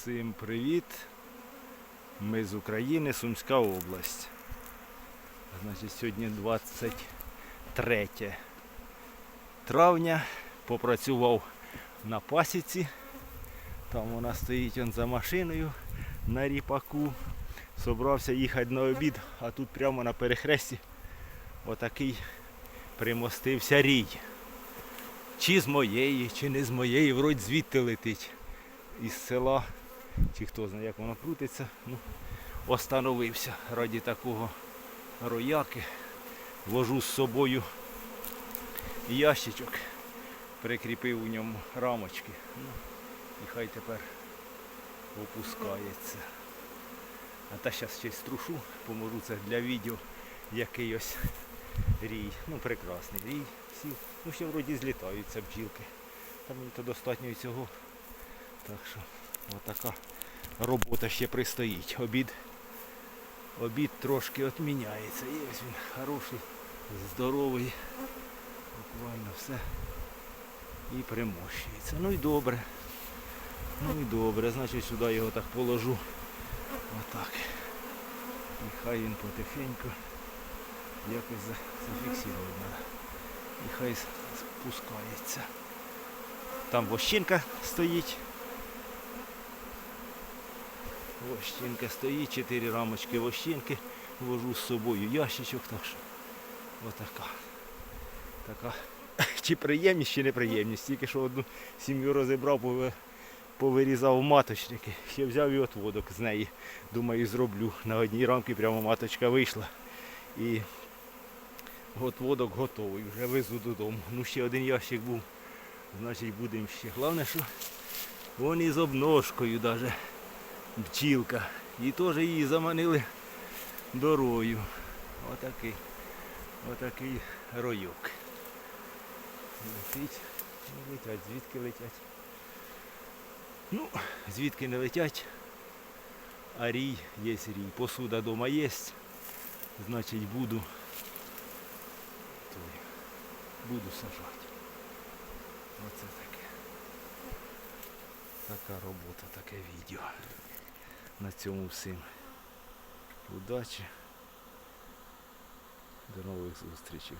Всім привіт! Ми з України, Сумська область. Значить, сьогодні 23 травня. Попрацював на пасіці. Там вона стоїть он за машиною на ріпаку. Собрався їхати на обід, а тут прямо на перехресті отакий примостився рій. Чи з моєї, чи не з моєї, вроді звідти летить. Із села, чи хто знає, як воно крутиться. Ну, остановився раді такого рояки. Вожу з собою ящичок, прикріпив у ньому рамочки. Ну, і хай тепер опускається. А та зараз ще струшу, поможу це для відео, який ось рій. Ну прекрасний рій. Всі, ну ще вроді злітаються бджілки. Та мені то достатньо і цього. Так що отака робота ще пристоїть. Обід, обід трошки відміняється. І ось він хороший, здоровий. Буквально все. І примощується. Ну і добре. Ну і добре. Значить сюди його так положу. Отак. І хай він потихеньку якось за- зафіксувати треба. І хай спускається. Там вощинка стоїть. Вощинка стоїть, чотири рамочки вощинки. Вожу з собою ящичок, так що отака. Така. Чи приємність, чи неприємність. Тільки що одну сім'ю розібрав, повирізав маточники. Ще взяв і отводок з неї. Думаю, зроблю. На одній рамці прямо маточка вийшла. І отводок готовий. Вже везу додому. Ну ще один ящик був. Значить будемо ще. Головне, що вон із обножкою навіть бджілка. І теж її заманили дорою. Отакий. Отакий ройок. Летить. Летять. Звідки летять? Ну, звідки не летять. А рій є рій. Посуда дома є. Значить буду. Буду сажати. Оце таке. Така робота, таке відео. На цьому всім. Удачі. До нових зустрічей.